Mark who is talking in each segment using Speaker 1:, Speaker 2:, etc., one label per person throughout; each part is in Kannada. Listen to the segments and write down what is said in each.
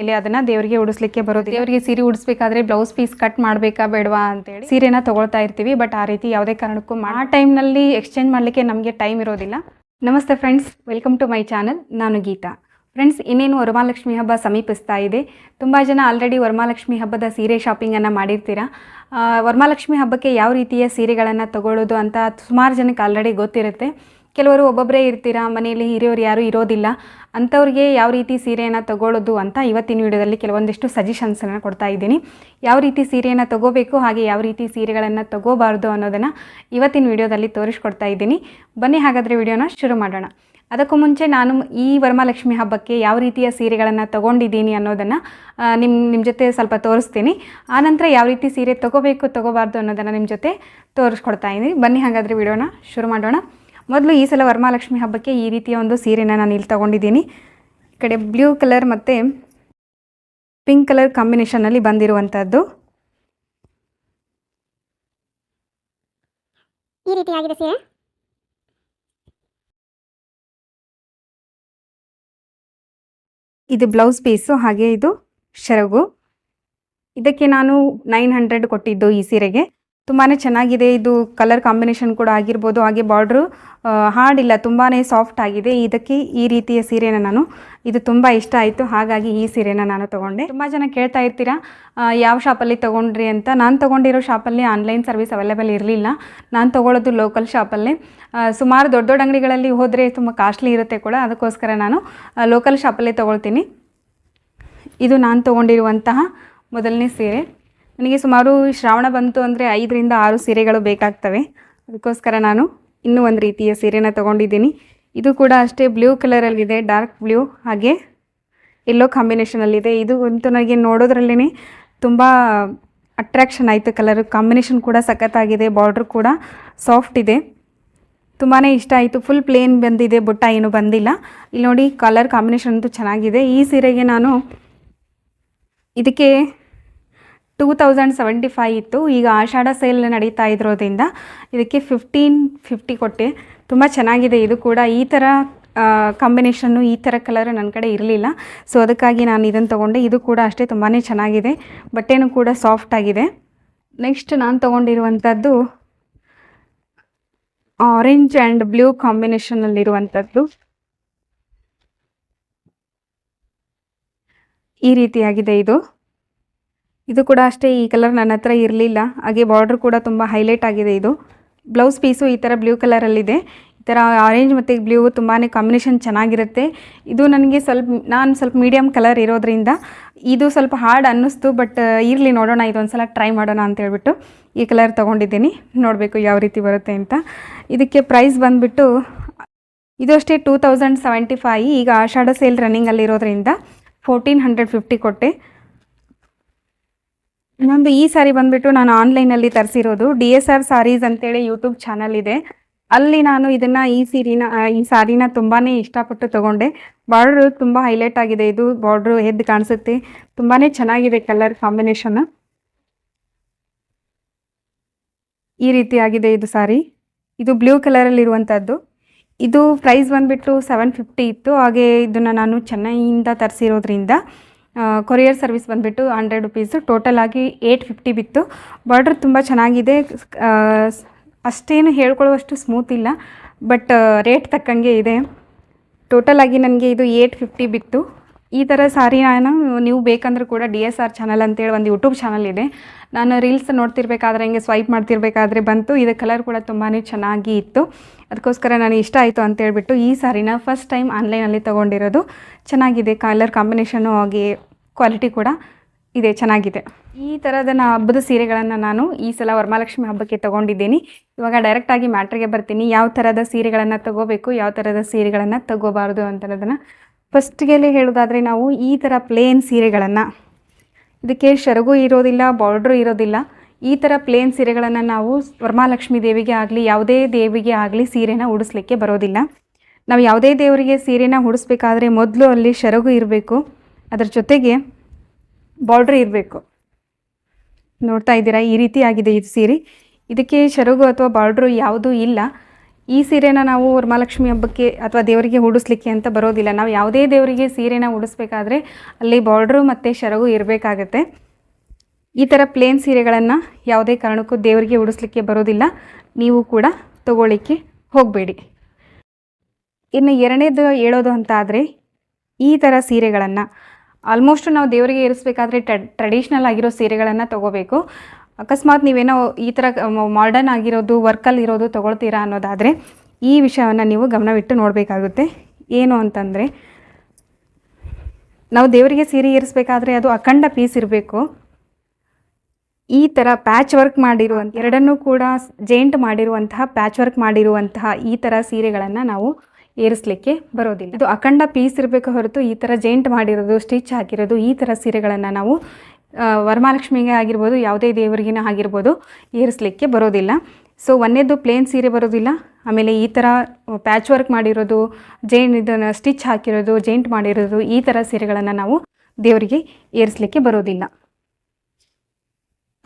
Speaker 1: ಇಲ್ಲಿ ಅದನ್ನ ದೇವರಿಗೆ ಉಡಿಸ್ಲಿಕ್ಕೆ ಬರೋದು ದೇವರಿಗೆ ಸೀರೆ ಉಡಿಸ್ಬೇಕಾದ್ರೆ ಬ್ಲೌಸ್ ಪೀಸ್ ಕಟ್ ಮಾಡಬೇಕಾ ಬೇಡವಾ ಅಂತೇಳಿ ಸೀರೆನ ತಗೊಳ್ತಾ ಇರ್ತೀವಿ ಬಟ್ ಆ ರೀತಿ ಯಾವುದೇ ಕಾರಣಕ್ಕೂ ಆ ಟೈಮ್ನಲ್ಲಿ ಎಕ್ಸ್ಚೇಂಜ್ ಮಾಡಲಿಕ್ಕೆ ನಮಗೆ ಟೈಮ್ ಇರೋದಿಲ್ಲ. ನಮಸ್ತೆ friends welcome to my channel ನಾನು ಗೀತಾ. ಫ್ರೆಂಡ್ಸ್ ಇನ್ನೇನು ವರಮಹಾಲಕ್ಷ್ಮಿ ಹಬ್ಬ ಸಮೀಪಿಸ್ತಾ ಇದೆ. ತುಂಬ ಜನ ಆಲ್ರೆಡಿ ವರಮಹಾಲಕ್ಷ್ಮಿ ಹಬ್ಬದ ಸೀರೆ ಶಾಪಿಂಗನ್ನು ಮಾಡಿರ್ತೀರಾ? ವರಮಹಾಲಕ್ಷ್ಮಿ ಹಬ್ಬಕ್ಕೆ ಯಾವ ರೀತಿಯ ಸೀರೆಗಳನ್ನು ತಗೊಳ್ಳೋದು ಅಂತ ಸುಮಾರು ಜನಕ್ಕೆ ಆಲ್ರೆಡಿ ಗೊತ್ತಿರುತ್ತೆ. ಕೆಲವರು ಒಬ್ಬೊಬ್ಬರೇ ಇರ್ತೀರಾ? ಮನೆಯಲ್ಲಿ ಹಿರಿಯವರು ಯಾರೂ ಇರೋದಿಲ್ಲ. ಅಂಥವ್ರಿಗೆ ಯಾವ ರೀತಿ ಸೀರೆಯನ್ನು ತಗೊಳ್ಳೋದು ಅಂತ ಇವತ್ತಿನ ವಿಡಿಯೋದಲ್ಲಿ ಕೆಲವೊಂದಿಷ್ಟು ಸಜೆಷನ್ಸನ್ನು ಕೊಡ್ತಾ ಇದ್ದೀನಿ. ಯಾವ ರೀತಿ ಸೀರೆಯನ್ನು ತಗೋಬೇಕು, ಹಾಗೆ ಯಾವ ರೀತಿ ಸೀರೆಗಳನ್ನು ತಗೋಬಾರ್ದು ಅನ್ನೋದನ್ನು ಇವತ್ತಿನ ವಿಡಿಯೋದಲ್ಲಿ ತೋರಿಸ್ಕೊಡ್ತಾ ಇದ್ದೀನಿ. ಬನ್ನಿ ಹಾಗಾದರೆ ವಿಡಿಯೋನ ಶುರು ಮಾಡೋಣ. ಅದಕ್ಕೂ ಮುಂಚೆ ನಾನು ಈ ವರಮಹಾಲಕ್ಷ್ಮಿ ಹಬ್ಬಕ್ಕೆ ಯಾವ ರೀತಿಯ ಸೀರೆಗಳನ್ನು ತೊಗೊಂಡಿದ್ದೀನಿ ಅನ್ನೋದನ್ನು ನಿಮ್ಮ ನಿಮ್ಮ ಜೊತೆ ಸ್ವಲ್ಪ ತೋರಿಸ್ತೀನಿ. ಆನಂತರ ಯಾವ ರೀತಿ ಸೀರೆ ತೊಗೋಬೇಕು, ತೊಗೋಬಾರ್ದು ಅನ್ನೋದನ್ನು ನಿಮ್ಮ ಜೊತೆ ತೋರಿಸ್ಕೊಡ್ತಾ ಇದ್ದೀನಿ. ಬನ್ನಿ ಹಾಗಾದರೆ ವಿಡಿಯೋನ ಶುರು ಮಾಡೋಣ. ಮೊದಲು ಈ ಸಲ ವರಮಹಾಲಕ್ಷ್ಮಿ ಹಬ್ಬಕ್ಕೆ ಈ ರೀತಿಯ ಒಂದು ಸೀರೆನ ನಾನು ಇಲ್ಲಿ ತೊಗೊಂಡಿದ್ದೀನಿ. ಈ ಕಡೆ ಬ್ಲೂ ಕಲರ್ ಮತ್ತು ಪಿಂಕ್ ಕಲರ್ ಕಾಂಬಿನೇಷನಲ್ಲಿ ಬಂದಿರುವಂಥದ್ದು
Speaker 2: ಈ ರೀತಿಯಾಗಿದೆ ಸೀರೆ.
Speaker 1: ಇದು ಬ್ಲೌಸ್ ಪೀಸು ಹಾಗೆ ಇದು ಶರಗು. ಇದಕ್ಕೆ ನಾನು ನೈನ್ ಹಂಡ್ರೆಡ್ ಕೊಟ್ಟಿದ್ದು ಈ ಸೀರೆಗೆ. ತುಂಬಾ ಚೆನ್ನಾಗಿದೆ. ಇದು ಕಲರ್ ಕಾಂಬಿನೇಷನ್ ಕೂಡ ಆಗಿರ್ಬೋದು. ಹಾಗೆ ಬಾರ್ಡ್ರು ಹಾರ್ಡಿಲ್ಲ ತುಂಬಾ ಸಾಫ್ಟ್ ಆಗಿದೆ. ಇದಕ್ಕೆ ಈ ರೀತಿಯ ಸೀರೆನ ನಾನು, ಇದು ತುಂಬ ಇಷ್ಟ ಆಯಿತು. ಹಾಗಾಗಿ ಈ ಸೀರೆನ ನಾನು ತೊಗೊಂಡೆ. ತುಂಬ ಜನ ಕೇಳ್ತಾ ಇರ್ತೀರಾ ಯಾವ ಶಾಪಲ್ಲಿ ತೊಗೊಂಡ್ರಿ ಅಂತ. ನಾನು ತೊಗೊಂಡಿರೋ ಶಾಪಲ್ಲಿ ಆನ್ಲೈನ್ ಸರ್ವಿಸ್ ಅವೈಲೇಬಲ್ ಇರಲಿಲ್ಲ. ನಾನು ತೊಗೊಳ್ಳೋದು ಲೋಕಲ್ ಶಾಪಲ್ಲೇ ಸುಮಾರು ದೊಡ್ಡ ದೊಡ್ಡ ಅಂಗಡಿಗಳಲ್ಲಿ ಹೋದರೆ ತುಂಬ ಕಾಸ್ಟ್ಲಿ ಇರುತ್ತೆ ಕೂಡ. ಅದಕ್ಕೋಸ್ಕರ ನಾನು ಲೋಕಲ್ ಶಾಪಲ್ಲೇ ತೊಗೊಳ್ತೀನಿ. ಇದು ನಾನು ತೊಗೊಂಡಿರುವಂತಹ ಮೊದಲನೇ ಸೀರೆ. ನನಗೆ ಸುಮಾರು ಶ್ರಾವಣ ಬಂತು ಅಂದರೆ ಐದರಿಂದ ಆರು ಸೀರೆಗಳು ಬೇಕಾಗ್ತವೆ. ಅದಕ್ಕೋಸ್ಕರ ನಾನು ಇನ್ನೂ ಒಂದು ರೀತಿಯ ಸೀರೆನ ತೊಗೊಂಡಿದ್ದೀನಿ. ಇದು ಕೂಡ ಅಷ್ಟೇ ಬ್ಲೂ ಕಲರಲ್ಲಿದೆ, ಡಾರ್ಕ್ ಬ್ಲೂ ಹಾಗೆ ಎಲ್ಲೋ ಕಾಂಬಿನೇಷನಲ್ಲಿದೆ. ಇದು ಅಂತೂ ನನಗೆ ನೋಡೋದ್ರಲ್ಲೇ ತುಂಬ ಅಟ್ರ್ಯಾಕ್ಷನ್ ಆಯಿತು ಕಲರ್. ಕಾಂಬಿನೇಷನ್ ಕೂಡ ಸಖತ್ತಾಗಿದೆ, ಬಾರ್ಡ್ರ್ ಕೂಡ ಸಾಫ್ಟ್ ಇದೆ. ತುಂಬಾ ಇಷ್ಟ ಆಯಿತು. ಫುಲ್ ಪ್ಲೇನ್ ಬಂದಿದೆ, ಬುಟ್ಟ ಏನು ಬಂದಿಲ್ಲ. ಇಲ್ಲಿ ನೋಡಿ ಕಲರ್ ಕಾಂಬಿನೇಷನ್ ಅಂತೂ ಚೆನ್ನಾಗಿದೆ. ಈ ಸೀರೆಗೆ ನಾನು ಇದಕ್ಕೆ ಟೂ ತೌಸಂಡ್ ಸೆವೆಂಟಿ ಫೈ ಇತ್ತು. ಈಗ ಆಷಾಢ ಸೇಲ್ ನಡೀತಾ ಇರೋದ್ರಿಂದ ಇದಕ್ಕೆ ಫಿಫ್ಟೀನ್ ಫಿಫ್ಟಿ ಕೊಟ್ಟೆ. ತುಂಬ ಚೆನ್ನಾಗಿದೆ. ಇದು ಕೂಡ ಈ ಥರ ಕಾಂಬಿನೇಷನ್ನು ಈ ಥರ ಕಲರ್ ನನ್ನ ಕಡೆ ಇರಲಿಲ್ಲ. ಸೊ ಅದಕ್ಕಾಗಿ ನಾನು ಇದನ್ನು ತೊಗೊಂಡೆ. ಇದು ಕೂಡ ಅಷ್ಟೇ ತುಂಬಾ ಚೆನ್ನಾಗಿದೆ. ಬಟ್ಟೆನೂ ಕೂಡ ಸಾಫ್ಟ್ ಆಗಿದೆ. ನೆಕ್ಸ್ಟ್ ನಾನು ತೊಗೊಂಡಿರುವಂಥದ್ದು ಆರೆಂಜ್ ಆ್ಯಂಡ್ ಬ್ಲೂ ಕಾಂಬಿನೇಷನಲ್ಲಿರುವಂಥದ್ದು ಈ ರೀತಿಯಾಗಿದೆ ಇದು. ಇದು ಕೂಡ ಅಷ್ಟೇ, ಈ ಕಲರ್ ನನ್ನ ಹತ್ರ ಇರಲಿಲ್ಲ. ಹಾಗೆ ಬಾರ್ಡ್ರ್ ಕೂಡ ತುಂಬ ಹೈಲೈಟ್ ಆಗಿದೆ ಇದು. ಬ್ಲೌಸ್ ಪೀಸು ಈ ಥರ ಬ್ಲೂ ಕಲರಲ್ಲಿದೆ ಈ ಥರ ಆರೆಂಜ್ ಮತ್ತು ಬ್ಲೂ ತುಂಬಾ ಕಾಂಬಿನೇಷನ್ ಚೆನ್ನಾಗಿರುತ್ತೆ. ಇದು ನನಗೆ ಸ್ವಲ್ಪ, ನಾನು ಸ್ವಲ್ಪ ಮೀಡಿಯಮ್ ಕಲರ್ ಇರೋದ್ರಿಂದ ಇದು ಸ್ವಲ್ಪ ಹಾರ್ಡ್ ಅನ್ನಿಸ್ತು ಬಟ್ ಇರಲಿ ನೋಡೋಣ, ಇದೊಂದ್ಸಲ ಟ್ರೈ ಮಾಡೋಣ ಅಂತ ಹೇಳ್ಬಿಟ್ಟು ಈ ಕಲರ್ ತೊಗೊಂಡಿದ್ದೀನಿ. ನೋಡಬೇಕು ಯಾವ ರೀತಿ ಬರುತ್ತೆ ಅಂತ. ಇದಕ್ಕೆ ಪ್ರೈಸ್ ಬಂದುಬಿಟ್ಟು ಇದು ಅಷ್ಟೇ ಟೂ ತೌಸಂಡ್ ಸೆವೆಂಟಿ ಫೈ ಈಗ ಆಷಾಢ ಸೇಲ್ ರನ್ನಿಂಗಲ್ಲಿರೋದ್ರಿಂದ ಫೋರ್ಟೀನ್ ಹಂಡ್ರೆಡ್ ಫಿಫ್ಟಿ ಕೊಟ್ಟೆ. ಇನ್ನೊಂದು ಈ ಸಾರಿ ಬಂದ್ಬಿಟ್ಟು ನಾನು ಆನ್ಲೈನಲ್ಲಿ ತರಿಸಿರೋದು ಡಿ ಎಸ್ ಆರ್ ಸಾರೀಸ್ ಅಂತೇಳಿ ಯೂಟ್ಯೂಬ್ ಚಾನಲ್ ಇದೆ. ಅಲ್ಲಿ ನಾನು ಇದನ್ನ ಈ ಸೀರಿನ ಈ ಸಾರಿನ ತುಂಬಾ ಇಷ್ಟಪಟ್ಟು ತಗೊಂಡೆ. ಬಾರ್ಡ್ರು ತುಂಬ ಹೈಲೈಟ್ ಆಗಿದೆ ಇದು. ಬಾರ್ಡ್ರು ಎದ್ದು ಕಾಣಿಸುತ್ತೆ. ತುಂಬಾ ಚೆನ್ನಾಗಿದೆ ಕಲರ್ ಕಾಂಬಿನೇಷನ್ ಈ ರೀತಿಯಾಗಿದೆ ಇದು ಸಾರಿ. ಇದು ಬ್ಲೂ ಕಲರಲ್ಲಿರುವಂಥದ್ದು ಇದು ಪ್ರೈಸ್ ಬಂದುಬಿಟ್ಟು ಸೆವೆನ್ ಫಿಫ್ಟಿ ಇತ್ತು. ಹಾಗೆ ಇದನ್ನು ನಾನು ಚೆನ್ನೈಯಿಂದ ತರಿಸಿರೋದ್ರಿಂದ ಕೊರಿಯರ್ ಸರ್ವಿಸ್ ಬಂದುಬಿಟ್ಟು ಹಂಡ್ರೆಡ್ ರುಪೀಸು. ಟೋಟಲ್ ಆಗಿ ಏಯ್ಟ್ ಫಿಫ್ಟಿ ಬಿತ್ತು. ಬಾರ್ಡ್ರ್ ತುಂಬ ಚೆನ್ನಾಗಿದೆ. ಅಷ್ಟೇನು ಹೇಳ್ಕೊಳ್ಳುವಷ್ಟು ಸ್ಮೂತ್ ಇಲ್ಲ. ಬಟ್ ರೇಟ್ ತಕ್ಕಂಗೆ ಇದೆ. ಟೋಟಲ್ ಆಗಿ ನನಗೆ ಇದು ಏಯ್ಟ್ ಫಿಫ್ಟಿ ಬಿತ್ತು. ಈ ಥರ ಸಾರಿನ ನೀವು ಬೇಕಂದ್ರೆ ಕೂಡ ಡಿ ಎಸ್ ಆರ್ ಚಾನಲ್ ಅಂತೇಳಿ ಒಂದು ಯೂಟ್ಯೂಬ್ ಚಾನಲ್ ಇದೆ. ನಾನು ರೀಲ್ಸ್ ನೋಡ್ತಿರ್ಬೇಕಾದ್ರೆ ಹಿಂಗೆ ಸ್ವೈಪ್ ಮಾಡ್ತಿರ್ಬೇಕಾದ್ರೆ ಬಂತು. ಇದು ಕಲರ್ ಕೂಡ ತುಂಬಾ ಚೆನ್ನಾಗಿ ಇತ್ತು. ಅದಕ್ಕೋಸ್ಕರ ನಾನು ಇಷ್ಟ ಆಯಿತು ಅಂತೇಳ್ಬಿಟ್ಟು ಈ ಸಾರಿನ ಫಸ್ಟ್ ಟೈಮ್ ಆನ್ಲೈನಲ್ಲಿ ತೊಗೊಂಡಿರೋದು. ಚೆನ್ನಾಗಿದೆ ಕಲರ್ ಕಾಂಬಿನೇಷನು ಆಗಿ ಕ್ವಾಲಿಟಿ ಕೂಡ ಇದೆ, ಚೆನ್ನಾಗಿದೆ. ಈ ಥರದ ನಾ ಹಬ್ಬದ ಸೀರೆಗಳನ್ನು ನಾನು ಈ ಸಲ ವರಮಹಾಲಕ್ಷ್ಮಿ ಹಬ್ಬಕ್ಕೆ ತೊಗೊಂಡಿದ್ದೀನಿ. ಇವಾಗ ಡೈರೆಕ್ಟಾಗಿ ಮ್ಯಾಟ್ರಿಗೆ ಬರ್ತೀನಿ. ಯಾವ ಥರದ ಸೀರೆಗಳನ್ನು ತಗೋಬೇಕು, ಯಾವ ಥರದ ಸೀರೆಗಳನ್ನು ತಗೋಬಾರ್ದು ಅಂತನ್ನೋದನ್ನು ಫಸ್ಟ್ಗೆಲೆ ಹೇಳೋದಾದರೆ ನಾವು ಈ ಥರ ಪ್ಲೇನ್ ಸೀರೆಗಳನ್ನು, ಇದಕ್ಕೆ ಶರಗು ಇರೋದಿಲ್ಲ ಬಾರ್ಡ್ರು ಇರೋದಿಲ್ಲ. ಈ ಥರ ಪ್ಲೇನ್ ಸೀರೆಗಳನ್ನು ನಾವು ವರಮಹಾಲಕ್ಷ್ಮಿ ದೇವಿಗೆ ಆಗಲಿ, ಯಾವುದೇ ದೇವಿಗೆ ಆಗಲಿ ಸೀರೆನ ಉಡಿಸ್ಲಿಕ್ಕೆ ಬರೋದಿಲ್ಲ. ನಾವು ಯಾವುದೇ ದೇವರಿಗೆ ಸೀರೆನ ಉಡಿಸ್ಬೇಕಾದ್ರೆ ಮೊದಲು ಅಲ್ಲಿ ಶರಗು ಇರಬೇಕು. ಅದರ ಜೊತೆಗೆ ಬಾರ್ಡ್ರ್ ಇರಬೇಕು. ನೋಡ್ತಾ ಇದ್ದೀರಾ? ಈ ರೀತಿ ಆಗಿದೆ ಇದು ಸೀರೆ. ಇದಕ್ಕೆ ಶರಗು ಅಥವಾ ಬಾರ್ಡ್ರು ಯಾವುದೂ ಇಲ್ಲ. ಈ ಸೀರೆನ ನಾವು ವರಮಹಾಲಕ್ಷ್ಮಿ ಹಬ್ಬಕ್ಕೆ ಅಥವಾ ದೇವರಿಗೆ ಉಡಿಸ್ಲಿಕ್ಕೆ ಅಂತ ಬರೋದಿಲ್ಲ. ನಾವು ಯಾವುದೇ ದೇವರಿಗೆ ಸೀರೆನ ಉಡಿಸ್ಬೇಕಾದ್ರೆ ಅಲ್ಲಿ ಬಾರ್ಡ್ರು ಮತ್ತು ಶರಗು ಇರಬೇಕಾಗತ್ತೆ. ಈ ಥರ ಪ್ಲೇನ್ ಸೀರೆಗಳನ್ನು ಯಾವುದೇ ಕಾರಣಕ್ಕೂ ದೇವರಿಗೆ ಉಡಿಸ್ಲಿಕ್ಕೆ ಬರೋದಿಲ್ಲ. ನೀವು ಕೂಡ ತಗೊಳ್ಳಿಕ್ಕೆ ಹೋಗಬೇಡಿ. ಇನ್ನು ಎರಡನೇದು ಹೇಳೋದು ಅಂತ ಆದರೆ ಈ ಥರ ಸೀರೆಗಳನ್ನು ಆಲ್ಮೋಸ್ಟ್ ನಾವು ದೇವರಿಗೆ ಇರಿಸ್ಬೇಕಾದ್ರೆ ಟ್ರೆಡಿಷ್ನಲ್ ಆಗಿರೋ ಸೀರೆಗಳನ್ನು ತೊಗೋಬೇಕು. ಅಕಸ್ಮಾತ್ ನೀವೇನೋ ಈ ಥರ ಮಾಡರ್ನ್ ಆಗಿರೋದು ವರ್ಕಲ್ಲಿ ಇರೋದು ತೊಗೊಳ್ತೀರಾ ಅನ್ನೋದಾದರೆ ಈ ವಿಷಯವನ್ನು ನೀವು ಗಮನವಿಟ್ಟು ನೋಡಬೇಕಾಗುತ್ತೆ. ಏನು ಅಂತಂದರೆ, ನಾವು ದೇವರಿಗೆ ಸೀರೆ ಇರಿಸ್ಬೇಕಾದ್ರೆ ಅದು ಅಖಂಡ ಪೀಸ್ ಇರಬೇಕು. ಈ ಥರ ಪ್ಯಾಚ್ ವರ್ಕ್ ಮಾಡಿರುವಂಥ ಎರಡನ್ನೂ ಕೂಡ ಜೇಂಟ್ ಮಾಡಿರುವಂತಹ ಪ್ಯಾಚ್ ವರ್ಕ್ ಮಾಡಿರುವಂತಹ ಈ ಥರ ಸೀರೆಗಳನ್ನು ನಾವು ಏರಿಸಲಿಕ್ಕೆ ಬರೋದಿಲ್ಲ. ಇದು ಅಖಂಡ ಪೀಸ್ ಇರಬೇಕು ಹೊರತು ಈ ಥರ ಜೇಂಟ್ ಮಾಡಿರೋದು ಸ್ಟಿಚ್ ಹಾಕಿರೋದು, ಈ ಥರ ಸೀರೆಗಳನ್ನು ನಾವು ವರಮಹಾಲಕ್ಷ್ಮಿಗೆ ಆಗಿರ್ಬೋದು, ಯಾವುದೇ ದೇವರಿಗಿನ ಆಗಿರ್ಬೋದು, ಏರಿಸಲಿಕ್ಕೆ ಬರೋದಿಲ್ಲ. ಸೊ ಒಂದೇದು ಪ್ಲೇನ್ ಸೀರೆ ಬರೋದಿಲ್ಲ. ಆಮೇಲೆ ಈ ಥರ ಪ್ಯಾಚ್ ವರ್ಕ್ ಮಾಡಿರೋದು ಜೈನ್ ಇದನ್ನು ಸ್ಟಿಚ್ ಹಾಕಿರೋದು, ಜೈಂಟ್ ಮಾಡಿರೋದು, ಈ ಥರ ಸೀರೆಗಳನ್ನು ನಾವು ದೇವರಿಗೆ ಏರಿಸಲಿಕ್ಕೆ ಬರೋದಿಲ್ಲ.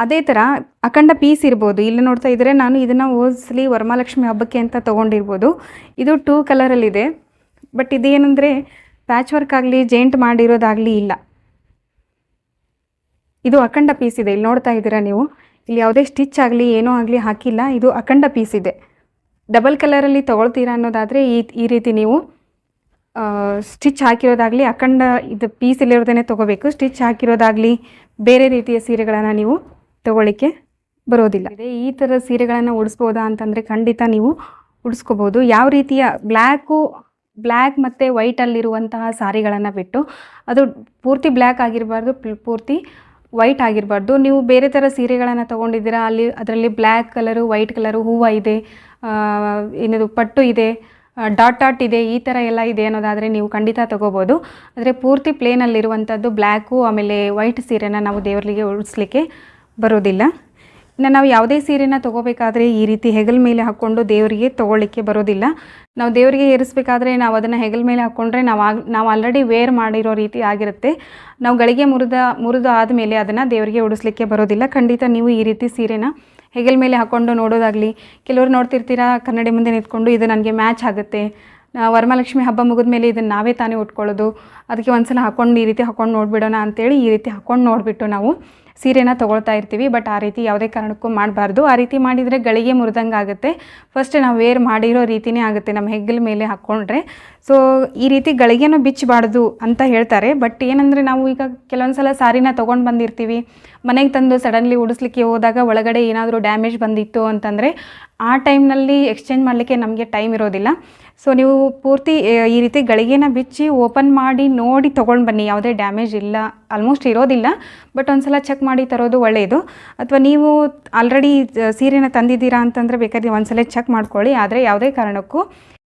Speaker 1: ಅದೇ ಥರ ಅಖಂಡ ಪೀಸ್ ಇರ್ಬೋದು. ಇಲ್ಲಿ ನೋಡ್ತಾ ಇದ್ದರೆ ನಾನು ಇದನ್ನು ಓದಿಸ್ಲಿ ವರಮಹಾಲಕ್ಷ್ಮಿ ಹಬ್ಬಕ್ಕೆ ಅಂತ ತೊಗೊಂಡಿರ್ಬೋದು. ಇದು ಟೂ ಕಲರಲ್ಲಿದೆ ಬಟ್ ಇದೇನೆಂದರೆ ಪ್ಯಾಚ್ ವರ್ಕ್ ಆಗಲಿ, ಜೇಂಟ್ ಮಾಡಿರೋದಾಗಲಿ ಇಲ್ಲ. ಇದು ಅಖಂಡ ಪೀಸ್ ಇದೆ. ಇಲ್ಲಿ ನೋಡ್ತಾ ಇದ್ದೀರಾ ನೀವು? ಇಲ್ಲಿ ಯಾವುದೇ ಸ್ಟಿಚ್ ಆಗಲಿ, ಏನೋ ಆಗಲಿ ಹಾಕಿಲ್ಲ. ಇದು ಅಖಂಡ ಪೀಸ್ ಇದೆ. ಡಬಲ್ ಕಲರಲ್ಲಿ ತೊಗೊಳ್ತೀರಾ ಅನ್ನೋದಾದರೆ ಈ ಈ ರೀತಿ ನೀವು ಸ್ಟಿಚ್ ಹಾಕಿರೋದಾಗಲಿ ಅಖಂಡ ಇದು ಪೀಸ್ ಇಲ್ಲಿರೋದನ್ನೇ ತೊಗೋಬೇಕು. ಸ್ಟಿಚ್ ಹಾಕಿರೋದಾಗಲಿ ಬೇರೆ ರೀತಿಯ ಸೀರೆಗಳನ್ನು ನೀವು ತಗೊಳ್ಳಿಕ್ಕೆ ಬರೋದಿಲ್ಲ. ಇದೆ, ಈ ಥರ ಸೀರೆಗಳನ್ನು ಉಡಿಸ್ಬೋದಾ ಅಂತಂದರೆ ಖಂಡಿತ ನೀವು ಉಡಿಸ್ಕೋಬೋದು. ಯಾವ ರೀತಿಯ ಬ್ಲ್ಯಾಕು ಬ್ಲ್ಯಾಕ್ ಮತ್ತು ವೈಟಲ್ಲಿರುವಂತಹ ಸಾರಿಗಳನ್ನು ಬಿಟ್ಟು ಅದು ಪೂರ್ತಿ ಬ್ಲ್ಯಾಕ್ ಆಗಿರಬಾರ್ದು. ಪೂರ್ತಿ ವೈಟ್ ಆಗಿರಬಾರ್ದು. ನೀವು ಬೇರೆ ಥರ ಸೀರೆಗಳನ್ನು ತೊಗೊಂಡಿದ್ದೀರಾ, ಅಲ್ಲಿ ಅದರಲ್ಲಿ ಬ್ಲ್ಯಾಕ್ ಕಲರು ವೈಟ್ ಕಲರು ಹೂವು ಇದೆ ಏನದು ಪಟ್ಟು ಇದೆ ಡಾಟ್ ಡಾಟ್ ಇದೆ, ಈ ಥರ ಎಲ್ಲ ಇದೆ ಅನ್ನೋದಾದರೆ ನೀವು ಖಂಡಿತ ತೊಗೋಬೋದು. ಆದರೆ ಪೂರ್ತಿ ಪ್ಲೇನಲ್ಲಿರುವಂಥದ್ದು ಬ್ಲ್ಯಾಕು ಆಮೇಲೆ ವೈಟ್ ಸೀರೆನ ನಾವು ದೇವರಿಗೆ ಉಳಿಸ್ಲಿಕ್ಕೆ ಬರೋದಿಲ್ಲ. ಇನ್ನು ನಾವು ಯಾವುದೇ ಸೀರೆನ ತೊಗೋಬೇಕಾದ್ರೆ ಈ ರೀತಿ ಹೆಗಲ್ ಮೇಲೆ ಹಾಕ್ಕೊಂಡು ದೇವರಿಗೆ ತೊಗೊಳ್ಳಿಕ್ಕೆ ಬರೋದಿಲ್ಲ. ನಾವು ದೇವರಿಗೆ ಏರಿಸಬೇಕಾದ್ರೆ ನಾವು ಅದನ್ನು ಹೆಗಲ್ ಮೇಲೆ ಹಾಕ್ಕೊಂಡ್ರೆ ನಾವು ಆಗ, ನಾವು ಆಲ್ರೆಡಿ ವೇರ್ ಮಾಡಿರೋ ರೀತಿ ಆಗಿರುತ್ತೆ. ನಾವು ಗಳಿಗೆ ಮುರಿದ, ಮುರಿದು ಆದಮೇಲೆ ಅದನ್ನು ದೇವರಿಗೆ ಉಡಿಸ್ಲಿಕ್ಕೆ ಬರೋದಿಲ್ಲ. ಖಂಡಿತ ನೀವು ಈ ರೀತಿ ಸೀರೆನ ಹೆಗಲ್ ಮೇಲೆ ಹಾಕ್ಕೊಂಡು ನೋಡೋದಾಗಲಿ, ಕೆಲವರು ನೋಡ್ತಿರ್ತೀರಾ, ಕನ್ನಡಿ ಮುಂದೆ ನಿಂತ್ಕೊಂಡು ಇದು ನನಗೆ ಮ್ಯಾಚ್ ಆಗುತ್ತೆ. ವರಮಹಾಲಕ್ಷ್ಮಿ ಹಬ್ಬ ಮುಗಿದ ಮೇಲೆ ಇದನ್ನು ನಾವೇ ತಾನೇ ಉಟ್ಕೊಳ್ಳೋದು. ಅದಕ್ಕೆ ಒಂದ್ಸಲ ಹಾಕ್ಕೊಂಡು ಈ ರೀತಿ ಹಾಕ್ಕೊಂಡು ನೋಡಿಬಿಡೋಣ ಅಂತೇಳಿ ಈ ರೀತಿ ಹಾಕ್ಕೊಂಡು ನೋಡಿಬಿಟ್ಟು ನಾವು ಸೀರೆನ ತೊಗೊಳ್ತಾ ಇರ್ತೀವಿ ಬಟ್ ಆ ರೀತಿ ಯಾವುದೇ ಕಾರಣಕ್ಕೂ ಮಾಡಬಾರ್ದು. ಆ ರೀತಿ ಮಾಡಿದರೆ ಗಳಿಗೆ ಮುರಿದಂಗೆ ಆಗುತ್ತೆ. ಫಸ್ಟ್ ನಾವು ವೇರ್ ಮಾಡಿರೋ ರೀತಿನೇ ಆಗುತ್ತೆ ನಮ್ಮ ಹೆಗ್ಗಲ ಮೇಲೆ ಹಾಕ್ಕೊಂಡ್ರೆ ಸೊ ಈ ರೀತಿ ಗಳಿಗೆನೂ ಬಿಚ್ಚಬಾರ್ದು ಅಂತ ಹೇಳ್ತಾರೆ. ಬಟ್ ಏನಂದರೆ ನಾವು ಈಗ ಕೆಲವೊಂದು ಸಲ ಸಾರಿನ ತೊಗೊಂಡು ಬಂದಿರ್ತೀವಿ. ಮನೆಗೆ ತಂದು ಸಡನ್ಲಿ ಉಡಿಸ್ಲಿಕ್ಕೆ ಹೋದಾಗ ಒಳಗಡೆ ಏನಾದರೂ ಡ್ಯಾಮೇಜ್ ಬಂದಿತ್ತು ಅಂತಂದರೆ ಆ ಟೈಮ್ನಲ್ಲಿ ಎಕ್ಸ್ಚೇಂಜ್ ಮಾಡಲಿಕ್ಕೆ ನಮಗೆ ಟೈಮ್ ಇರೋದಿಲ್ಲ. ಸೊ ನೀವು ಪೂರ್ತಿ ಈ ರೀತಿ ಗಳಿಗೆನ ಬಿಚ್ಚಿ ಓಪನ್ ಮಾಡಿ ನೋಡಿ ತೊಗೊಂಡು ಬನ್ನಿ. ಯಾವುದೇ ಡ್ಯಾಮೇಜ್ ಇಲ್ಲ. ಆಲ್ಮೋಸ್ಟ್ ಇರೋದಿಲ್ಲ. ಬಟ್ ಒಂದು ಸಲ ಚೆಕ್ ಮಾಡಿ ತರೋದು ಒಳ್ಳೆಯದು ಅಥವಾ ನೀವು ಆಲ್ರೆಡಿ ಸೀರೆನ ತಂದಿದ್ದೀರಾ ಅಂತಂದರೆ ಬೇಕಾದ್ರೆ ಒಂದು ಸಲ ಚೆಕ್ ಮಾಡ್ಕೊಳ್ಳಿ. ಆದರೆ ಯಾವುದೇ ಕಾರಣಕ್ಕೂ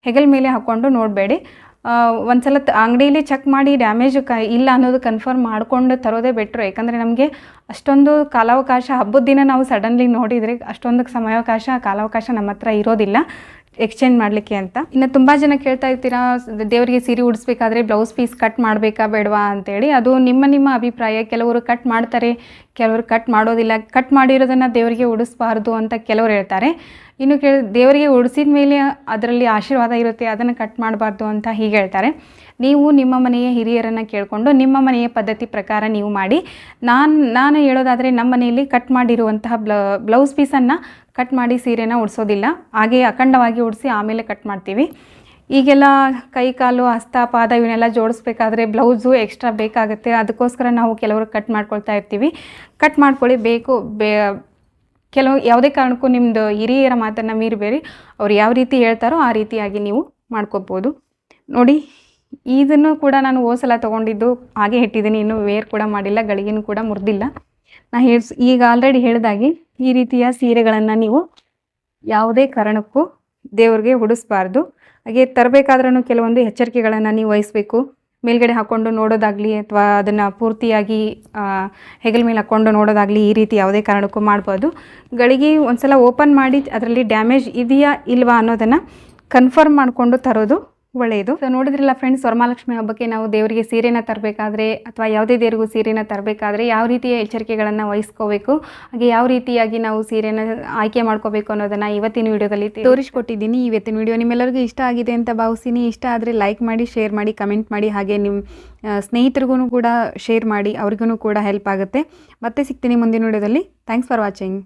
Speaker 1: ಹೆಗಲ್ ಮೇಲೆ ಹಾಕ್ಕೊಂಡು ನೋಡಬೇಡಿ. ಒಂದ್ಸಲ ಸಲ ಅಂಗಡಿಯಲ್ಲಿ ಚೆಕ್ ಮಾಡಿ ಡ್ಯಾಮೇಜ್ ಕ ಇಲ್ಲ ಅನ್ನೋದು ಕನ್ಫರ್ಮ್ ಮಾಡಿಕೊಂಡು ತರೋದೇ ಬೆಟ್ರು ಯಾಕಂದರೆ ನಮಗೆ ಅಷ್ಟೊಂದು ಕಾಲಾವಕಾಶ, ಹಬ್ಬದ ದಿನ ನಾವು ಸಡನ್ಲಿ ನೋಡಿದರೆ ಅಷ್ಟೊಂದು ಸಮಯಾವಕಾಶ, ಕಾಲಾವಕಾಶ ನಮ್ಮ ಹತ್ರ ಇರೋದಿಲ್ಲ. ಎಕ್ಸ್ಚೇಂಜ್ ಮಾಡಲಿಕ್ಕೆ ಅಂತ. ಇನ್ನು ತುಂಬ ಜನ ಕೇಳ್ತಾ ಇರ್ತೀರಾ, ದೇವರಿಗೆ ಸೀರೆ ಉಡಿಸ್ಬೇಕಾದ್ರೆ ಬ್ಲೌಸ್ ಪೀಸ್ ಕಟ್ ಮಾಡಬೇಕಾ ಬೇಡವಾ ಅಂತೇಳಿ. ಅದು ನಿಮ್ಮ ನಿಮ್ಮ ಅಭಿಪ್ರಾಯ. ಕೆಲವರು ಕಟ್ ಮಾಡ್ತಾರೆ, ಕೆಲವರು ಕಟ್ ಮಾಡೋದಿಲ್ಲ. ಕಟ್ ಮಾಡಿರೋದನ್ನು ದೇವರಿಗೆ ಉಡಿಸ್ಬಾರ್ದು ಅಂತ ಕೆಲವರು ಹೇಳ್ತಾರೆ. ಇನ್ನು ಕೇಳಿ, ದೇವರಿಗೆ ಉಡಿಸಿದ ಮೇಲೆ ಅದರಲ್ಲಿ ಆಶೀರ್ವಾದ ಇರುತ್ತೆ, ಅದನ್ನು ಕಟ್ ಮಾಡಬಾರ್ದು ಅಂತ ಹೀಗೆ ಹೇಳ್ತಾರೆ. ನೀವು ನಿಮ್ಮ ಮನೆಯ ಹಿರಿಯರನ್ನು ಕೇಳಿಕೊಂಡು ನಿಮ್ಮ ಮನೆಯ ಪದ್ಧತಿ ಪ್ರಕಾರ ನೀವು ಮಾಡಿ. ನಾನು ನಾನು ಹೇಳೋದಾದರೆ ನಮ್ಮ ಮನೆಯಲ್ಲಿ ಕಟ್ ಮಾಡಿರುವಂತಹ ಬ್ಲ ಬ್ಲೌಸ್ ಪೀಸನ್ನು ಕಟ್ ಮಾಡಿ ಸೀರೆನ ಉಡಿಸೋದಿಲ್ಲ. ಹಾಗೆ ಅಖಂಡವಾಗಿ ಉಡಿಸಿ ಆಮೇಲೆ ಕಟ್ ಮಾಡ್ತೀವಿ. ಈಗೆಲ್ಲ ಕೈ, ಕಾಲು, ಹಸ್ತ, ಪಾದ ಇವನ್ನೆಲ್ಲ ಜೋಡಿಸ್ಬೇಕಾದ್ರೆ ಬ್ಲೌಸು ಎಕ್ಸ್ಟ್ರಾ ಬೇಕಾಗುತ್ತೆ. ಅದಕ್ಕೋಸ್ಕರ ನಾವು ಕೆಲವರು ಕಟ್ ಮಾಡ್ಕೊಳ್ತಾ ಇರ್ತೀವಿ. ಕಟ್ ಮಾಡ್ಕೊಳ್ಳಿ, ಬೇಕು, ಬೇ, ಕೆಲವು ಯಾವುದೇ ಕಾರಣಕ್ಕೂ ನಿಮ್ಮದು ಹಿರಿಯರ ಮಾತನ್ನು ಮೀರಬೇಡಿ ಅವ್ರು ಯಾವ ರೀತಿ ಹೇಳ್ತಾರೋ ಆ ರೀತಿಯಾಗಿ ನೀವು ಮಾಡ್ಕೋಬೋದು. ನೋಡಿ. ಇದನ್ನು ಕೂಡ ನಾನು ಹೋಸಲ ತೊಗೊಂಡಿದ್ದು ಹಾಗೆ ಇಟ್ಟಿದ್ದೀನಿ. ಇನ್ನೂ ವೇರ್ ಕೂಡ ಮಾಡಿಲ್ಲ, ಗಳಿಗೆನೂ ಕೂಡ ಮುರಿದಿಲ್ಲ. ನಾ ಹೇಳ್ಸ್, ಈಗ ಆಲ್ರೆಡಿ ಹೇಳಿದಾಗೆ ಈ ರೀತಿಯ ಸೀರೆಗಳನ್ನು ನೀವು ಯಾವುದೇ ಕಾರಣಕ್ಕೂ ದೇವ್ರಿಗೆ ಉಡಿಸ್ಬಾರ್ದು. ಹಾಗೆ ತರಬೇಕಾದ್ರೂ ಕೆಲವೊಂದು ಎಚ್ಚರಿಕೆಗಳನ್ನು ನೀವು ವಹಿಸ್ಬೇಕು. ಮೇಲ್ಗಡೆ ಹಾಕ್ಕೊಂಡು ನೋಡೋದಾಗಲಿ ಅಥವಾ ಅದನ್ನು ಪೂರ್ತಿಯಾಗಿ ಹೆಗಲ ಮೇಲೆ ಹಾಕ್ಕೊಂಡು ನೋಡೋದಾಗಲಿ ಈ ರೀತಿ ಯಾವುದೇ ಕಾರಣಕ್ಕೂ ಮಾಡ್ಬೋದು ಗಳಿಗೆ ಒಂದು ಸಲ ಓಪನ್ ಮಾಡಿ, ಅದರಲ್ಲಿ ಡ್ಯಾಮೇಜ್ ಇದೆಯಾ ಇಲ್ವಾ ಅನ್ನೋದನ್ನು ಕನ್ಫರ್ಮ್ ಮಾಡಿಕೊಂಡು ತರೋದು ಒಳ್ಳೆಯದು. ಸೊ ನೋಡಿದ್ರಲ್ಲ ಫ್ರೆಂಡ್ಸ್ ವರಮಹಾಲಕ್ಷ್ಮಿ ಹಬ್ಬಕ್ಕೆ ನಾವು ದೇವರಿಗೆ ಸೀರೆನ ತರಬೇಕಾದ್ರೆ ಅಥವಾ ಯಾವುದೇ ದೇವರಿಗೂ ಸೀರೆನ ತರಬೇಕಾದ್ರೆ ಯಾವ ರೀತಿಯ ಎಚ್ಚರಿಕೆಗಳನ್ನು ವಹಿಸ್ಕೋಬೇಕು, ಹಾಗೆ ಯಾವ ರೀತಿಯಾಗಿ ನಾವು ಸೀರೆನ ಆಯ್ಕೆ ಮಾಡ್ಕೋಬೇಕು ಅನ್ನೋದನ್ನು ಇವತ್ತಿನ ವಿಡಿಯೋದಲ್ಲಿ ತೋರಿಸ್ಕೊಟ್ಟಿದ್ದೀನಿ. ಇವತ್ತಿನ ವಿಡಿಯೋ ನಿಮ್ಮೆಲ್ಲರಿಗೂ ಇಷ್ಟ ಆಗಿದೆ ಅಂತ ಭಾವಿಸ್ತೀನಿ. ಇಷ್ಟ ಆದರೆ ಲೈಕ್ ಮಾಡಿ ಶೇರ್ ಮಾಡಿ ಕಮೆಂಟ್ ಮಾಡಿ, ಹಾಗೆ ನಿಮ್ಮ ಸ್ನೇಹಿತರಿಗೂ ಕೂಡ ಶೇರ್ ಮಾಡಿ, ಅವ್ರಿಗೂ ಕೂಡ ಹೆಲ್ಪ್ ಆಗುತ್ತೆ. ಮತ್ತೆ ಸಿಗ್ತೀನಿ ಮುಂದಿನ ವಿಡಿಯೋದಲ್ಲಿ. Thanks for watching